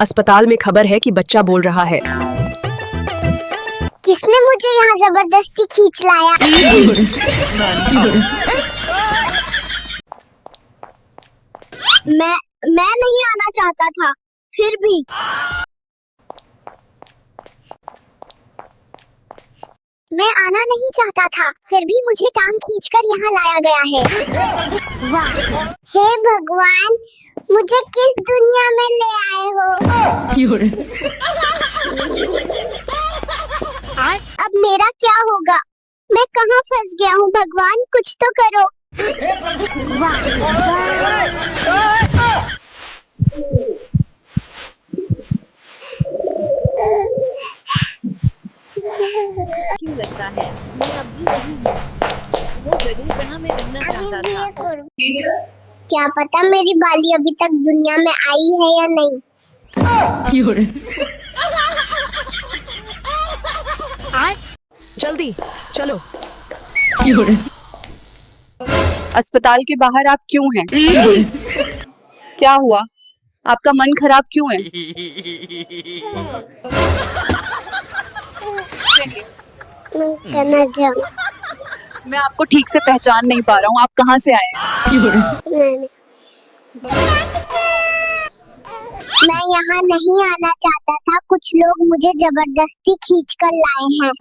अस्पताल में खबर है कि बच्चा बोल रहा है। किसने मुझे यहाँ ज़बरदस्ती खींच लाया? मैं मैं नहीं आना चाहता था, फिर भी। मैं आना नहीं चाहता था, फिर भी मुझे टांग खींचकर यहाँ लाया गया है। वाह। हे भगवान मुझे किस दुनिया में ले आए हो? अब मेरा क्या होगा? मैं कहाँ फंस गया हूँ भगवान? कुछ तो करो। क्यों लगता है? मैं अब भी वही हूँ। वो जगह जहाँ मैं रहना चाहता था। क्या पता मेरी बाली अभी तक दुनिया में आई है या नहीं? जल्दी चलो। अस्पताल के बाहर आप क्यों हैं? क्या हुआ? आपका मन खराब क्यों है? करना मैं आपको ठीक से पहचान नहीं पा रहा हूँ आप कहाँ से आए हैं मैंने मैं यहाँ नहीं आना चाहता था कुछ लोग मुझे जबरदस्ती खींच कर लाए हैं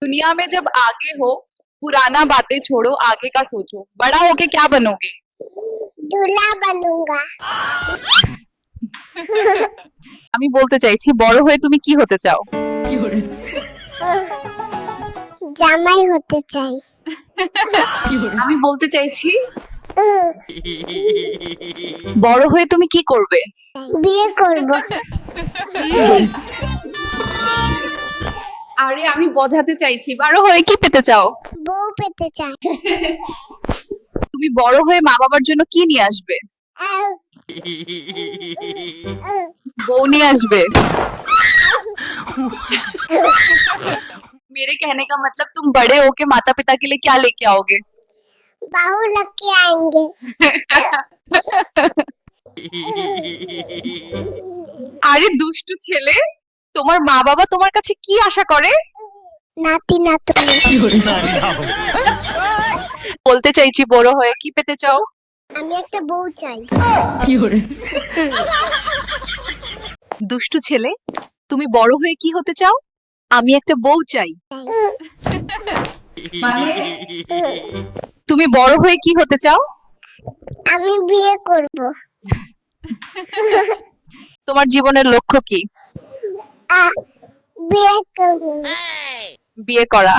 दुनिया में जब आगे हो पुराना बातें छोड़ो आगे का सोचो बड़ा होके क्या बनोगे दूल्हा बनूंगा আমি বলতে চাইছি বড় হয়ে তুমি কি হতে চাও জামাই হতে চাই। আমি বলতে চাইছি বড় হয়ে তুমি কি করবে? বিয়ে করব। আরে আমি বোঝাতে চাইছি বড় হয়ে কি পেতে চাও? বউ পেতে চাই। তুমি বড় হয়ে মা বাবার জন্য কি নিয়ে আসবে? বউ নিয়ে আসবে। मेरे कहने का मतलब तुम बड़े होके माता पिता के लिए क्या लेके आओगे बाहु लग के आएंगे আরে দুষ্টু ছেলে তোমার মা বাবা তোমার কাছে কি আশা করে নাতি নাতনি বলতে চাইছি বড় হয়ে কি পেতে চাও আমি একটা বউ চাই দুষ্টু ছেলে তুমি বড় হয়ে কি হতে চাও আমি একটা বউ চাই। মানে? তুমি বড় হয়ে কি হতে চাও? আমি বিয়ে করব। তোমার জীবনের লক্ষ্য কি? বিয়ে করা।